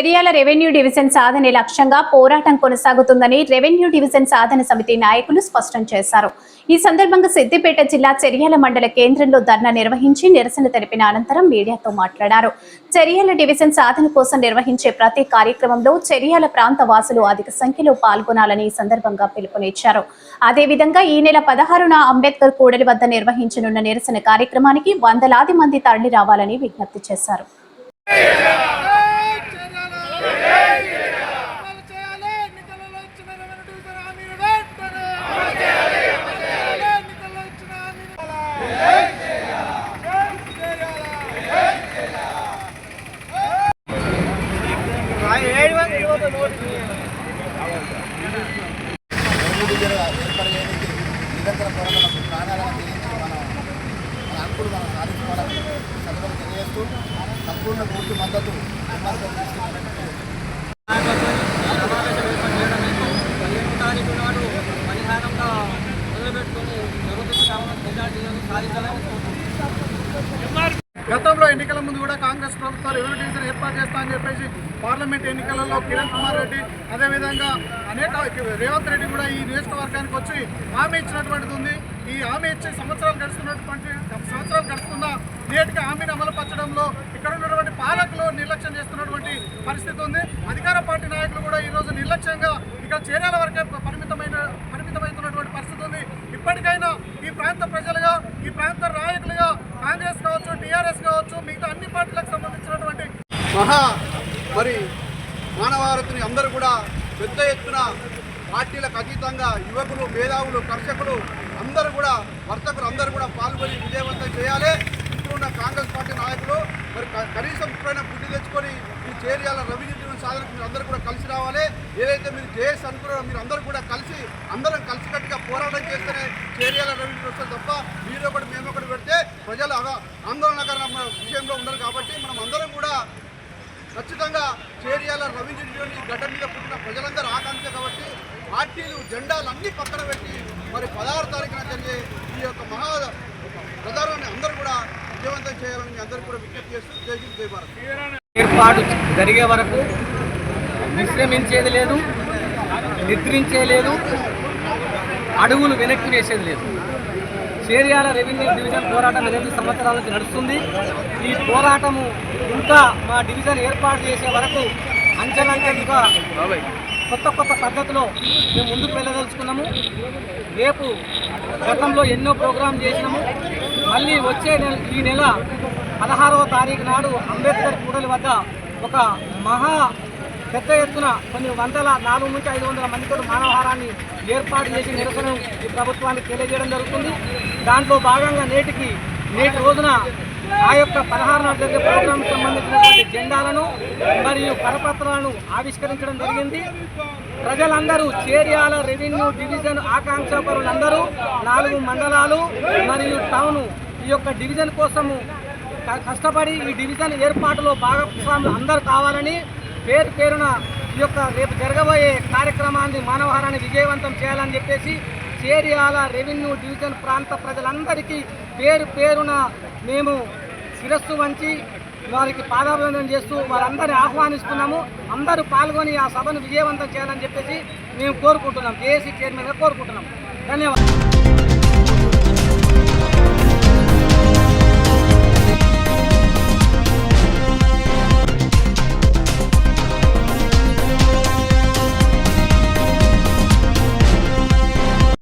చర్యల revenue division సాధనే లక్ష్యంగా పోరాటం కొనసాగుతుందని రెవెన్యూ డివిజన్ సాధన సమితి నాయకులు స్పష్టం చేశారు. ఈ సందర్భంగా సిద్దిపేట జిల్లా చర్యల మండల కేంద్రంలో ధర్నా నిర్వహించి నిరసన తెలిపిన అనంతరం మీడియాతో మాట్లాడారు. చర్యల డివిజన్ సాధన కోసం నిర్వహించే ప్రతి కార్యక్రమంలో చర్యల ప్రాంత వాసులు అధిక సంఖ్యలో పాల్గొనాలని ఈ సందర్భంగా పిలుపునిచ్చారు. అదేవిధంగా ఈ నెల పదహారున అంబేద్కర్ కూడలి వద్ద నిర్వహించనున్న నిరసన కార్యక్రమానికి వందలాది మంది తరలి రావాలని విజ్ఞప్తి చేశారు. నిరంతర పోరాటం ప్రాణాలను తెలియజేసి మనం మన హక్కులు మనం సాధించుకోవాలని సభలో తెలియజేస్తూ సంపూర్ణ పూర్తి మద్దతు విమర్శలు తీసుకున్నటువంటి గతంలో ఎన్నికల ముందు కూడా కాంగ్రెస్ ప్రభుత్వం రెవెన్యూ డివిజన్ ఏర్పాటు చేస్తా అని చెప్పేసి పార్లమెంట్ ఎన్నికలలో కిరణ్ కుమార్ రెడ్డి అదేవిధంగా అనేక రేవంత్ రెడ్డి కూడా ఈ నియోజకవర్గానికి వచ్చి హామీ ఇచ్చినటువంటిది ఉంది. ఈ హామీ ఇచ్చి సంవత్సరాలు గడుస్తున్నటువంటి సంవత్సరాలు గడుస్తున్న నేటికి హామీని అమలుపరచడంలో ఇక్కడ ఉన్నటువంటి పాలకులు నిర్లక్ష్యం చేస్తున్నటువంటి పరిస్థితి ఉంది. అధికార పార్టీ నాయకులు కూడా ఈరోజు నిర్లక్ష్యంగా ఇక్కడ చేరేల వరకే పరిమితమైన పరిమితమవుతున్నటువంటి పరిస్థితి ఉంది. ఇప్పటికైనా ఈ ప్రాంత ప్రజలుగా ఈ ప్రాంత నాయకులుగా కాంగ్రెస్ కావచ్చు టీఆర్ఎస్ కావచ్చు మిగతా అన్ని పార్టీలకు సంబంధించినటువంటి మహా మరి మానవారతిని అందరూ కూడా పెద్ద ఎత్తున పార్టీలకు అతీతంగా యువకులు మేధావులు కర్షకులు అందరూ కూడా వర్తకులు అందరూ కూడా పాల్గొని విజయవంతం చేయాలి. ఇప్పుడున్న కాంగ్రెస్ పార్టీ నాయకులు మరి కనీసం ఇప్పుడైనా బుద్ధి తెచ్చుకొని ఈ చేరియాల రెవెన్యూ సాధనకు మీరు అందరూ కూడా కలిసి రావాలి. ఏదైతే మీరు జేఎస్ అనుకున్నారో మీరు అందరూ కూడా కలిసి అందరం కలిసికట్టుగా పోరాటం చేస్తేనే చేరియాల రెవెన్యూ వస్తుంది తప్ప మీరు ఒకటి మేము ఒకటి పెడితే ప్రజలు ఆందోళనకరమైన ఆందోళనకర విషయంలో ఉండరు కాబట్టి మనం అందరం కూడా ఖచ్చితంగా చేరియాల రవీంద్ర గడ్డ మీద పుట్టిన ప్రజలందరూ ఆకాంక్ష కాబట్టి పార్టీలు జెండాలు అన్నీ పక్కన పెట్టి మరి పదహారు తారీఖున జరిగే ఈ యొక్క మహా ప్రధానాన్ని అందరూ కూడా విజయవంతం చేయాలని అందరూ కూడా విజ్ఞప్తి చేస్తూ జై హింద్ ఏర్పాటు జరిగే వరకు విశ్రమించేది లేదు నిద్రించే లేదు. అడుగులు వెనక్కి వేసేది లేదు. చేరియాల రెవెన్యూ డివిజన్ పోరాటం ఎనిమిది సంవత్సరాల నుంచి నడుస్తుంది. ఈ పోరాటము ఇంకా మా డివిజన్ ఏర్పాటు చేసే వరకు అంచెలంచెలుగా కొత్త కొత్త పద్ధతిలో మేము ముందుకు వెళ్ళదలుచుకున్నాము. రేపు గతంలో ఎన్నో ప్రోగ్రాం చేసినాము. మళ్ళీ వచ్చే నెల ఈ నెల పదహారవ తారీఖు నాడు అంబేద్కర్ కూడలి వద్ద ఒక మహా పెద్ద ఎత్తున కొన్ని వందల నాలుగు నుంచి ఐదు వందల మందితో మానవహారాన్ని ఏర్పాటు చేసి నిరసన ఈ ప్రభుత్వానికి తెలియజేయడం జరుగుతుంది. దాంట్లో భాగంగా నేటికి నేటి రోజున ఆ యొక్క పదహారు నాడు జరిగే ప్రోగ్రాం సంబంధించినటువంటి జెండాలను మరియు కరపత్రాలను ఆవిష్కరించడం జరిగింది. ప్రజలందరూ చేర్యాల రెవెన్యూ డివిజన్ ఆకాంక్ష పరులందరూ నాలుగు మండలాలు మరియు టౌన్ ఈ యొక్క డివిజన్ కోసము కష్టపడి ఈ డివిజన్ ఏర్పాటులో భాగస్వాములు అందరూ కావాలని పేరు పేరున ఈ యొక్క రేపు జరగబోయే కార్యక్రమాన్ని మానవహారాన్ని విజయవంతం చేయాలని చెప్పేసి చేరియాల రెవెన్యూ డివిజన్ ప్రాంత ప్రజలందరికీ పేరు పేరున మేము శిరస్సు వంచి వారికి పాదాభివందనం చేస్తూ వారందరినీ ఆహ్వానిస్తున్నాము. అందరూ పాల్గొని ఆ సభను విజయవంతం చేయాలని చెప్పేసి మేము కోరుకుంటున్నాం. జేఏసీ చైర్మన్గా కోరుకుంటున్నాం. ధన్యవాదాలు.